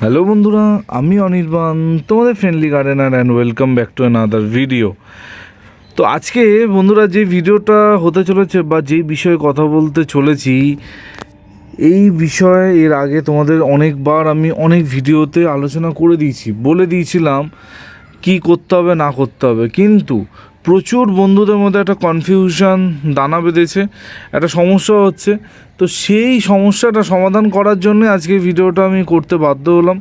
Hello বন্ধুরা, আমি অনির্বাণ, তোমাদের friendly gardener and welcome back to another video তো আজকে, বন্ধুরা, যে ভিডিওটা হতে চলেছে বা যে বিষয়ে কথা বলতে চলেছি, এই বিষয়ে এর আগে তোমাদের অনেকবার আমি অনেক ভিডিওতে আলোচনা করে দিয়েছি। বলে দিয়েছিলাম কি করতে হবে, না করতে হবে। কিন্তু প্রচুর বন্ধুদের মধ্যে একটা কনফিউশন দানা বেঁধেছে, একটা সমস্যা হচ্ছে। তো সেই সমস্যাটা সমাধান করার জন্য আজকে ভিডিওটা আমি করতে বাধ্য হলাম।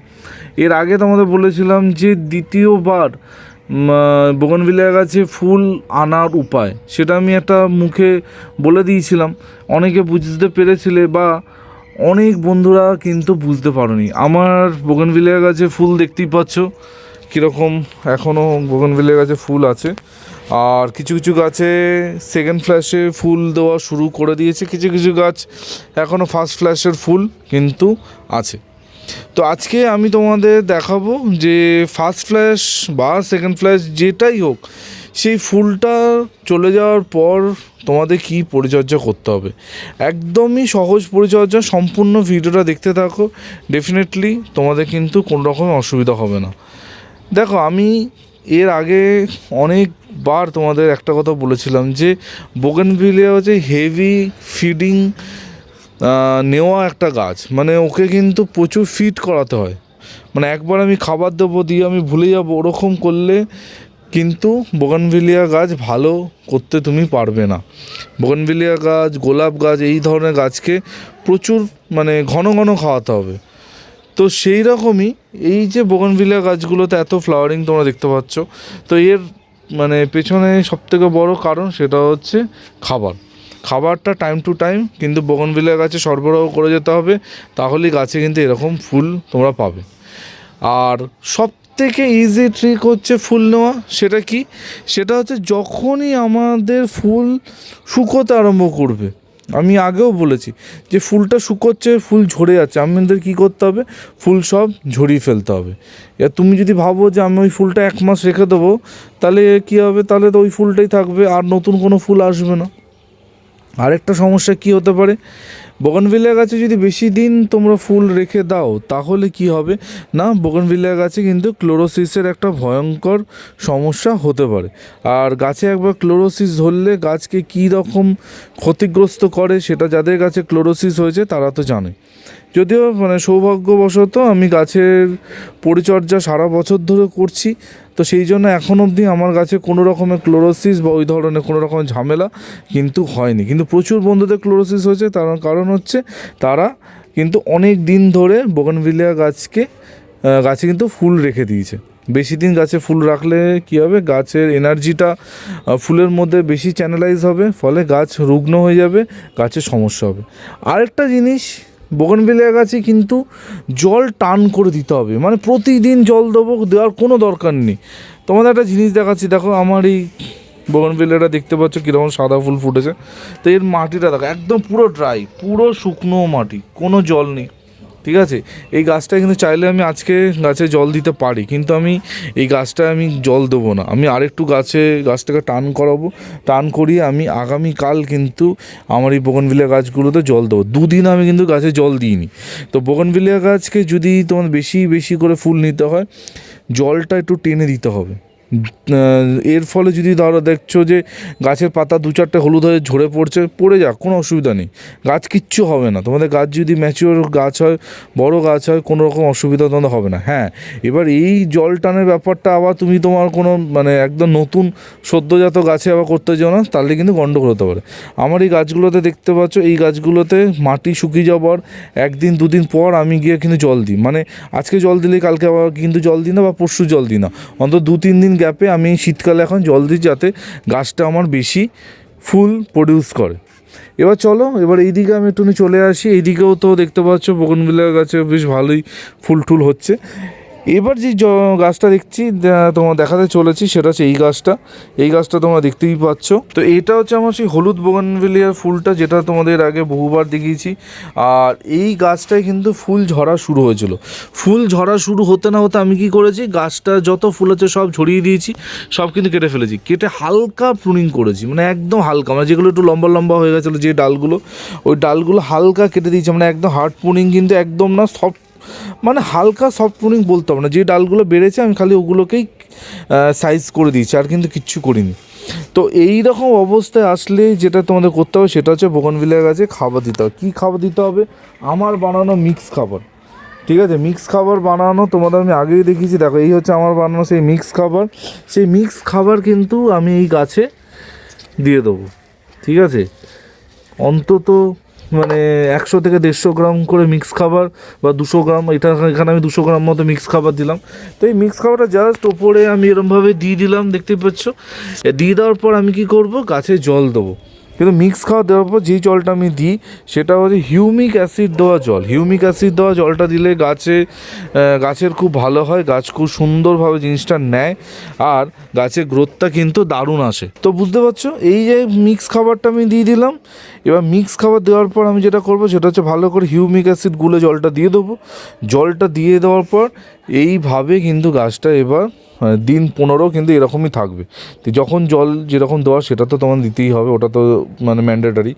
এর আগে তোমাদের বলেছিলাম যে দ্বিতীয়বার বোগনভিলিয়া গাছে ফুল আনার উপায়, সেটা আমি একটা মুখে বলে দিয়েছিলাম। অনেকে বুঝতে পেরেছিলে বা অনেক বন্ধুরা কিন্তু বুঝতে পারোনি। আমার বোগনভিলিয়া গাছে ফুল দেখতেই পাচ্ছ, কীরকম এখনও বোগনভিলিয়া গাছে ফুল আছে। আর কিছু কিছু গাছে সেকেন্ড ফ্ল্যাশে ফুল দেওয়া শুরু করে দিয়েছে। কিছু কিছু গাছ এখনও ফার্স্ট ফ্ল্যাশের ফুল কিন্তু আছে। তো আজকে আমি তোমাদের দেখাবো যে ফার্স্ট ফ্ল্যাশ বা সেকেন্ড ফ্ল্যাশ যেটাই হোক, সেই ফুলটা চলে যাওয়ার পর তোমাদের কি পরিচর্যা করতে হবে। একদমই সহজ পরিচর্যা, সম্পূর্ণ ভিডিওটা দেখতে থাকো। ডেফিনেটলি তোমাদের কিন্তু কোনো রকম অসুবিধা হবে না। দেখো, আমি এর আগে অনেকবার তোমাদের একটা কথা বলেছিলাম যে বোগেনভিলিয়া হচ্ছে হেভি ফিডিং নেওয়া একটা গাছ। মানে ওকে কিন্তু প্রচুর ফিড করাতে হয়। মানে একবার আমি খাবার দেবো, দিয়ে আমি ভুলে যাব, ওরকম করলে কিন্তু বোগানভিলিয়া গাছ ভালো করতে তুমি পারবে না। বোগানভিলিয়া গাছ, গোলাপ গাছ, এই ধরনের গাছকে প্রচুর মানে ঘন ঘন খাওয়াতে হবে। তো সেই রকমই এই যে বোগানভিলিয়া গাছগুলোতে এত ফ্লাওয়ারিং তোমরা দেখতে পাচ্ছ, তো এর মানে পেছনে সবথেকে বড় কারণ সেটা হচ্ছে খাবার। খাবারটা টাইম টু টাইম কিন্তু বোগনভিলিয়া গাছে সরবরাহ করে যেতে হবে, তাহলেই গাছে কিন্তু এরকম ফুল তোমরা পাবে। আর সব থেকে ইজি ট্রিক হচ্ছে ফুল নেওয়া, সেটা কি? সেটা হচ্ছে যখনই আমাদের ফুল শুকোতে আরম্ভ করবে আমি আগেও বলেছি যে ফুলটা শুকোচ্ছে, ফুল ঝরে যাচ্ছে। আমাদের কি করতে হবে? ফুল সব ঝরিয়ে ফেলতে হবে। এবার তুমি যদি ভাবো যে আমি ওই ফুলটা এক মাস রেখে দেবো, তাহলে কী হবে? তাহলে তো ওই ফুলটাই থাকবে, আর নতুন কোনো ফুল আসবে না। আরেকটা সমস্যা কি হতে পারে? বগনভিলিয়া গাছে যদি বেশি দিন তোমরা ফুল রেখে দাও, তাহলে কি হবে? না বগনভিলিয়া গাছে কিন্তু ক্লোরোসিসের একটা ভয়ঙ্কর সমস্যা হতে পারে। আর গাছে একবার ক্লোরোসিস ধরলে গাছকে কী রকম ক্ষতিগ্রস্ত করে সেটা যাদের গাছে ক্লোরোসিস হয়েছে, তারা তো জানে। যদিও মানে সৌভাগ্যবশত আমি গাছের পরিচর্যা সারা বছর ধরে করছি তো সেই জন্য এখন অবধি আমার গাছে কোনো রকমের ক্লোরোসিস বা ওই ধরনের কোনো রকমের ঝামেলা কিন্তু হয়নি। কিন্তু প্রচুর বন্ধুদের ক্লোরোসিস হয়েছে, তার কারণ হচ্ছে তারা কিন্তু অনেক দিন ধরে বোগনভিলিয়া গাছকে গাছে কিন্তু ফুল রেখে দিয়েছে। বেশি দিন গাছে ফুল রাখলে কী হবে? গাছের এনার্জিটা ফুলের মধ্যে বেশি চ্যানেলাইজ হবে, ফলে গাছ রুগ্ন হয়ে যাবে গাছের সমস্যা হবে। আরেকটা জিনিস বোগনভিলিয়া গাছে কিন্তু জল টান করে দিতে হবে। মানে প্রতিদিন জল দেবো, দেওয়ার কোনো দরকার নেই। তোমাদের একটা জিনিস দেখাচ্ছি, দেখো আমার এই বগনবিলিয়াটা দেখতে পাচ্ছ কীরকম সাদা ফুল ফুটেছে। তো এর মাটিটা দেখো, একদম পুরো ড্রাই পুরো শুকনো মাটি, কোনো জল নেই। ঠিক আছে? এই গাছটা কিন্তু চাইলে আমি আজকে গাছে জল দিতে পারি, কিন্তু আমি এই গাছটায় আমি জল দেবো না। আমি আরেকটু গাছে, গাছটাকে টান করাবো, টান করিয়ে আমি আগামীকাল কিন্তু আমার এই বোগনভিলিয়া গাছগুলোতে জল দেবো। দুদিন আমি কিন্তু গাছে জল দিইনি। তো বোগনভিলিয়া গাছকে যদি তোমার বেশি বেশি করে ফুল নিতে হয়, জলটা একটু টেনে দিতে হবে। এর ফলে যদি ধরো দেখছ যে গাছের পাতা দু চারটে হলুদ হয়ে ঝরে পড়ছে, পড়ে যাক, কোনো অসুবিধা নেই। গাছ কিচ্ছু হবে না। তোমাদের গাছ যদি ম্যাচিওর গাছ হয়, বড় গাছ হয়, কোনো রকম অসুবিধা তোমাদের হবে না। হ্যাঁ এবার এই জল টানের ব্যাপারটা আবার তুমি তোমার কোনো মানে একদম নতুন সদ্যজাত গাছে আবার করতে যাও না, তাহলে কিন্তু গন্ডগোল হতে পারে। আমার এই গাছগুলোতে দেখতে পাচ্ছ, এই গাছগুলোতে মাটি শুকিয়ে যাওয়ার একদিন, দুদিন পর আমি গিয়ে কিন্তু জল দিই। মানে আজকে জল দিলে, কালকে আবার কিন্তু জল দিই না বা পরশু জল দিই না। অন্তত দু, তিন দিন গ্যাপে আমি শীতকালে এখন জল দিই যাতে গাছটা আমার বেশি ফুল প্রডিউস করে। এবার চলো, এবার এইদিকে আমি একটু চলে আসি। এইদিকেও তো দেখতে পাচ্ছ বগনভিলিয়া গাছে বেশ ভালোই ফুল টুল হচ্ছে। এবার যে গাছটা দেখছি তোমার দেখাতে চলেছি, সেটা হচ্ছে এই গাছটা। এই গাছটা তোমরা দেখতেই পাচ্ছ। তো এটা হচ্ছে আমার সেই হলুদ বোগানভিলিয়ার ফুলটা, যেটা তোমাদের আগে বহুবার দেখিয়েছি। আর এই গাছটায় কিন্তু ফুল ঝরা শুরু হয়েছিল। ফুল ঝরা শুরু হতে না হতে আমি কি করেছি, গাছটা যত ফুল আছে সব ছড়িয়ে দিয়েছি, সব কিন্তু কেটে ফেলেছি। কেটে হালকা প্রুনিং করেছি মানে একদম হালকা। মানে যেগুলো একটু লম্বা লম্বা হয়ে গেছিল, যে ডালগুলো, ওই ডালগুলো হালকা কেটে দিয়েছি মানে একদম হার্ড প্রুনিং কিন্তু একদম না সব মানে হালকা সফট প্রুনিং বলতে হবে না। যে ডালগুলো বেড়েছে, আমি খালি ওগুলোকেই সাইজ করে দিয়েছি, আর কিন্তু কিচ্ছু করিনি। তো এই রকম অবস্থায় আসলে যেটা তোমাদের করতে হবে, সেটা হচ্ছে বোগনভিলিয়া গাছে খাবার দিতে হবে। কী খাবার দিতে হবে? আমার বানানো মিক্স খাবার। ঠিক আছে? মিক্স খাবার বানানো তোমাদের আমি আগেই দেখিয়েছি। দেখো, এই হচ্ছে আমার বানানো সেই মিক্স খাবার। সেই মিক্স খাবার কিন্তু আমি এই গাছে দিয়ে দেবো। ঠিক আছে? অন্তত মানে একশো থেকে দেড়শো গ্রাম করে মিক্স খাবার বা দুশো গ্রাম, এটা এখানে আমি দুশো গ্রাম মতো মিক্স খাবার দিলাম। তো এই মিক্স খাবারটা জাস্ট ওপরে আমি এরমভাবে দিয়ে দিলাম দেখতে পাচ্ছ? দিয়ে দেওয়ার পর আমি কি করব? গাছে জল দেবো। কিন্তু মিক্স খাবার দেওয়ার পর যেই জলটা আমি দিই, সেটা হচ্ছে হিউমিক অ্যাসিড দেওয়া জল। হিউমিক অ্যাসিড দেওয়া জলটা দিলে গাছে গাছের খুব ভালো হয়, গাছ খুব সুন্দরভাবে জিনিসটা নেয় আর গাছের গ্রোথটা কিন্তু দারুণ আসে। তো বুঝতে পারছ? এই যে মিক্স খাবারটা আমি দিয়ে দিলাম, এবার মিক্স খাবার দেওয়ার পর আমি যেটা করব, সেটা হচ্ছে ভালো করে হিউমিক অ্যাসিড গুলে জলটা দিয়ে দেবো। জলটা দিয়ে দেওয়ার পর এইভাবে কিন্তু গাছটা এবার দিন পনেরো কিন্তু এরকমই থাকবে। তো যখন জল যেরকম দেওয়া সেটা তো তোমার দিতেই হবে, ওটা তো মানে ম্যান্ডেটারি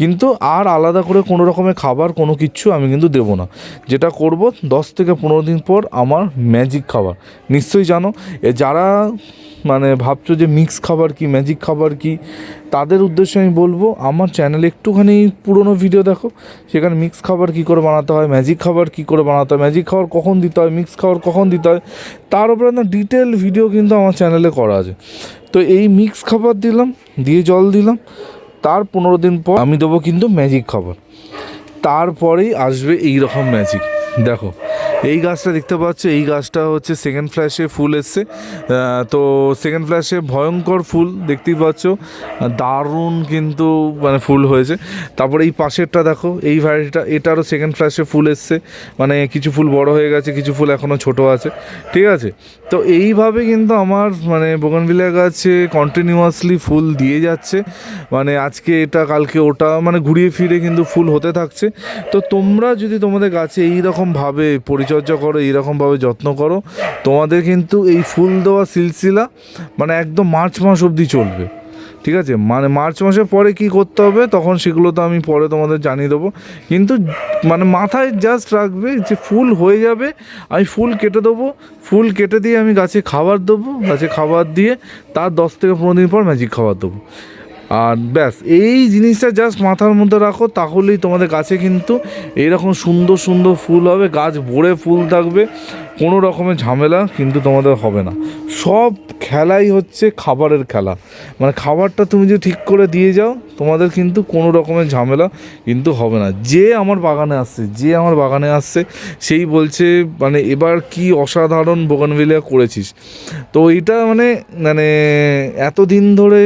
কিন্তু আর আলাদা করে কোনো রকমের খাবার, কোনো কিচ্ছু আমি কিন্তু দেবো না। যেটা করব, দশ থেকে পনেরো দিন পর আমার ম্যাজিক খাবার। নিশ্চয়ই জানো, এ যারা মানে ভাবছ যে মিক্স খাবার কি ম্যাজিক খাবার কি, তাদের উদ্দেশ্যে আমি বলব, আমার চ্যানেলে একটুখানি পুরনো ভিডিও দেখো। সেখানে মিক্স খাবার কি করে বানাতে হয় ম্যাজিক খাবার কি করে বানাতে হয় ম্যাজিক খাবার কখন দিতে হয় মিক্স খাবার কখন দিতে হয়, তার উপরে না ডিটেল ভিডিও কিন্তু আমার চ্যানেলে করা আছে। তো এই মিক্স খাবার দিলাম, দিয়ে জল দিলাম। তার পনেরো দিন পর আমি দেবো কিন্তু ম্যাজিক খাবার। তারপরেই আসবে এই রকম ম্যাজিক দেখো এই গাছটা দেখতে পাচ্ছ, এই গাছটা হচ্ছে সেকেন্ড ফ্ল্যাশে ফুল এসছে। তো সেকেন্ড ফ্ল্যাশে ভয়ঙ্কর ফুল দেখতেই পাচ্ছ। দারুণ কিন্তু মানে ফুল হয়েছে। তারপরে এই পাশেরটা দেখো, এই ভ্যারাইটিটা এটারও সেকেন্ড ফ্ল্যাশে ফুল এসছে। মানে কিছু ফুল বড় হয়ে গেছে, কিছু ফুল এখনও ছোট আছে। ঠিক আছে? তো এইভাবে কিন্তু আমার মানে বোগানভিলিয়া গাছে কন্টিনিউয়াসলি ফুল দিয়ে যাচ্ছে। মানে আজকে এটা, কালকে ওটা মানে ঘুরিয়ে ফিরে কিন্তু ফুল হতে থাকছে। তো তোমরা যদি তোমাদের গাছে এই রকমভাবে পরিচর্যা করো, এইরকমভাবে যত্ন করো। তোমাদের কিন্তু এই ফুল দেওয়া সিলসিলা মানে একদম মার্চ মাস অবধি চলবে। ঠিক আছে? মানে মার্চ মাসের পরে কি করতে হবে, তখন সেগুলো তো আমি পরে তোমাদের জানিয়ে দেবো। কিন্তু মানে মাথায় জাস্ট রাখবে যে ফুল হয়ে যাবে, আমি ফুল কেটে দেবো। ফুল কেটে দিয়ে আমি গাছে খাবার দেবো। গাছে খাবার দিয়ে তার দশ থেকে পনেরো দিন পর ম্যাজিক খাবার দেবো। আর ব্যাস, এই জিনিসটা জাস্ট মাথার মধ্যে রাখো, তাহলেই তোমাদের গাছে কিন্তু এইরকম সুন্দর সুন্দর ফুল হবে, গাছ ভরে ফুল থাকবে, কোনো রকমের ঝামেলা কিন্তু তোমাদের হবে না। সব খেলাই হচ্ছে খাবারের খেলা। মানে খাবারটা তুমি যদি ঠিক করে দিয়ে যাও, তোমাদের কিন্তু কোনো রকমের ঝামেলা কিন্তু হবে না। যে আমার বাগানে আসছে, যে আমার বাগানে আসছে, সেই বলছে মানে এবার কি অসাধারণ বোগানভিলিয়া করেছিস। তো এটা মানে মানে এতদিন ধরে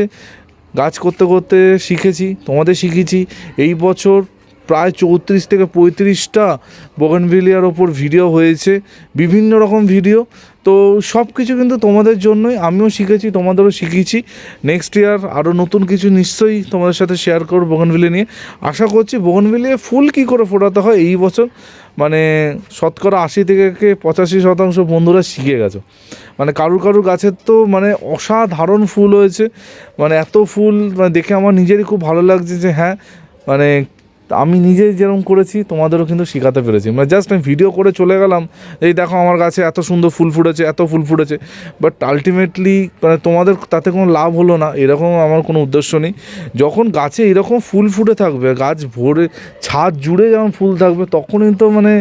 গাছ করতে করতে শিখেছি তোমাদের শিখেছি। এই বছর প্রায় চৌত্রিশ থেকে পঁয়ত্রিশটা বোগানভিলিয়ার ওপর ভিডিও হয়েছে, বিভিন্ন রকম ভিডিও। তো সব কিছু কিন্তু তোমাদের জন্যই, আমিও শিখেছি, তোমাদেরও শিখিয়েছি। নেক্সট ইয়ার আরও নতুন কিছু নিশ্চয়ই তোমাদের সাথে শেয়ার করব বোগানভিলিয়া নিয়ে। আশা করছি বোগানভিলিয়া ফুল কী করে ফোটাতে হয় এই বছর? মানে শতকরা আশি থেকে পঁচাশি শতাংশ বন্ধুরা শিখে গেছো। মানে কারুর কারুর গাছের তো মানে অসাধারণ ফুল হয়েছে। মানে এত ফুল মানে দেখে আমার নিজেরই খুব ভালো লাগছে যে হ্যাঁ মানে আমি নিজে যেরকম করেছি, তোমাদেরও কিন্তু শেখাতে পেরেছি। মানে জাস্ট আমি ভিডিও করে চলে গেলাম, এই দেখো আমার গাছে এত সুন্দর ফুল ফুটেছে, এত ফুল ফুটেছে। বাট আলটিমেটলি মানে তোমাদের তাতে কোনো লাভ হলো না, এরকম আমার কোনো উদ্দেশ্য নেই। যখন গাছে এরকম ফুল ফুটে থাকবে, গাছ ভরে, ছাদ জুড়ে যখন ফুল থাকবে, তখনই তো মানে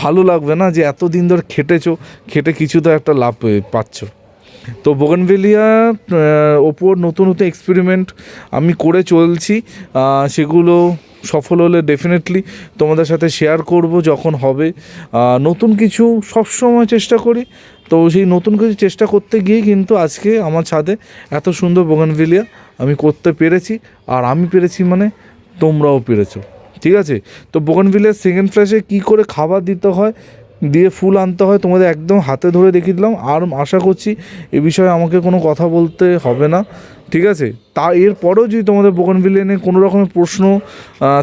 ভালো লাগবে না যে এত দিন ধরে খেটেছো, খেটে কিছু তো একটা লাভ পাচ্ছ। তো বোগনভেলিয়া ওপর নতুন নতুন এক্সপেরিমেন্ট আমি করে চলছি। সেগুলো সফল হলে ডেফিনেটলি তোমাদের সাথে শেয়ার করব যখন হবে। নতুন কিছু সবসময় চেষ্টা করি। তো সেই নতুন কিছু চেষ্টা করতে গিয়ে কিন্তু আজকে আমার ছাদে এত সুন্দর বোগানভিলিয়া আমি করতে পেরেছি, আর আমি পেরেছি মানে তোমরাও পেরেছ। ঠিক আছে? তো বোগানভিলিয়ার সেকেন্ড ফ্ল্যাশে কী করে খাবার দিতে হয়, দিয়ে ফুল আনতে হয়, তোমাদের একদম হাতে ধরে দেখিয়ে দিলাম। আর আশা করছি এ বিষয়ে আমাকে কোনো কথা বলতে হবে না। ঠিক আছে? তা এরপরেও যদি তোমাদের বোগানভিলিয়া নিয়ে কোনো রকমের প্রশ্ন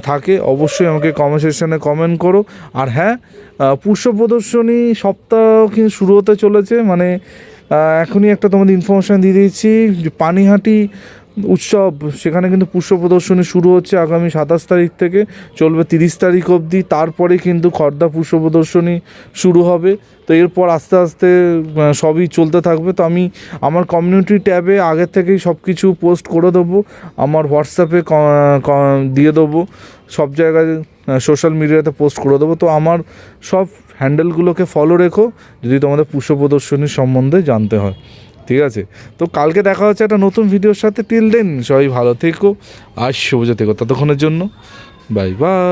থাকে, অবশ্যই আমাকে কমেন্ট সেকশানে কমেন্ট করো। আর হ্যাঁ পুষ্প প্রদর্শনী সপ্তাহ কিন্তু শুরু হতে চলেছে। মানে এখনই একটা তোমাদের ইনফরমেশান দিয়ে দিয়েছি যে পানিহাটি উৎসব, সেখানে কিন্তু পুষ্প প্রদর্শনী শুরু হচ্ছে আগামী সাতাশ তারিখ থেকে, চলবে তিরিশ তারিখ অবধি। তারপরে কিন্তু খর্দা পুষ্প প্রদর্শনী শুরু হবে। তো এরপর আস্তে আস্তে সবই চলতে থাকবে। তো আমি আমার কমিউনিটি ট্যাবে আগের থেকেই সব কিছু পোস্ট করে দেবো। আমার হোয়াটসঅ্যাপে দিয়ে দেবো। সব জায়গায় সোশ্যাল মিডিয়াতে পোস্ট করে দেবো। তো আমার সব হ্যান্ডেলগুলোকে ফলো রেখো। যদি তোমাদের পুষ্প প্রদর্শনীর সম্বন্ধে জানতে হয়। ঠিক আছে? তো কালকে দেখা হচ্ছে একটা নতুন ভিডিওর সাথে। টিল দেন সবাই ভালো থেকো আর শুভ থেকো ততক্ষণের জন্য। Bye bye